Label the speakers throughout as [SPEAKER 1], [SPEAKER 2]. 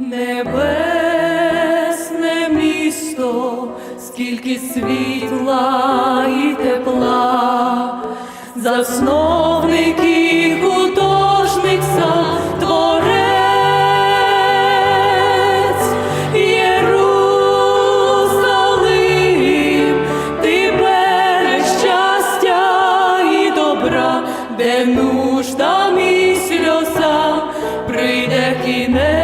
[SPEAKER 1] Небесне місто, скільки світла і тепла, засновник і художник сам творець, Єрусалим, ти берег щастя і добра, де нужда і сльоза. Прийде кінець.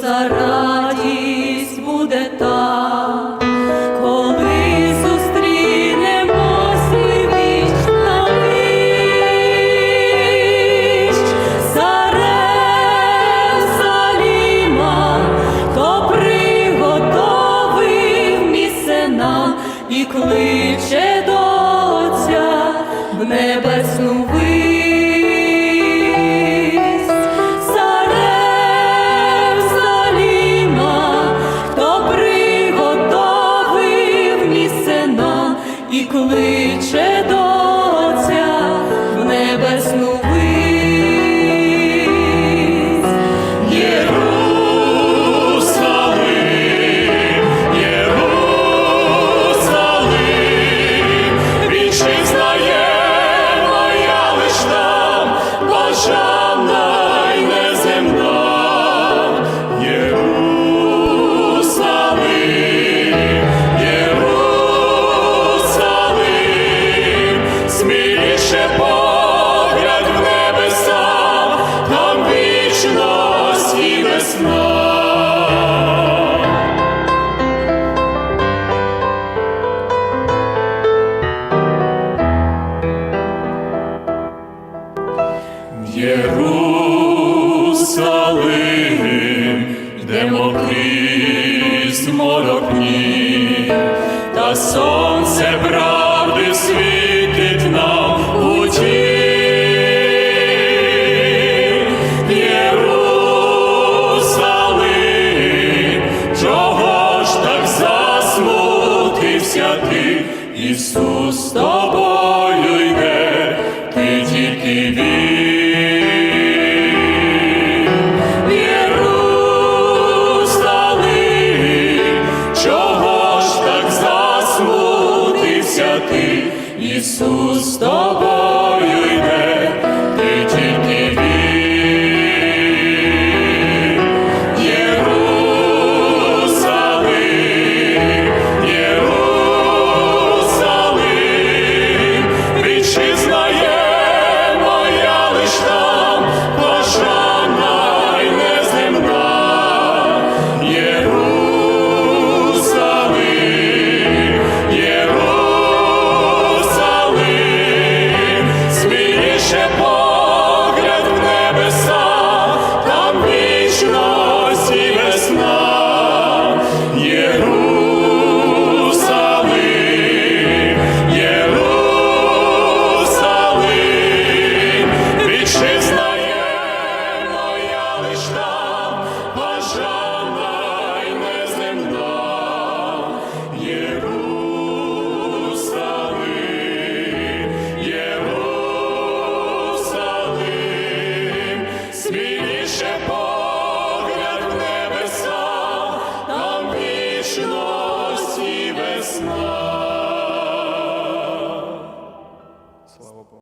[SPEAKER 1] За радість буде та, коли зустрінемось ми на віч. Зарезаліма, то приготовив місце і кличе до Отця в небесну Єрусалим, де крізь морокні, та сонце правди світить нам у ті. Єрусалим, чого ж так засмутився ти, Ісус, Ти, Ісус, тобою.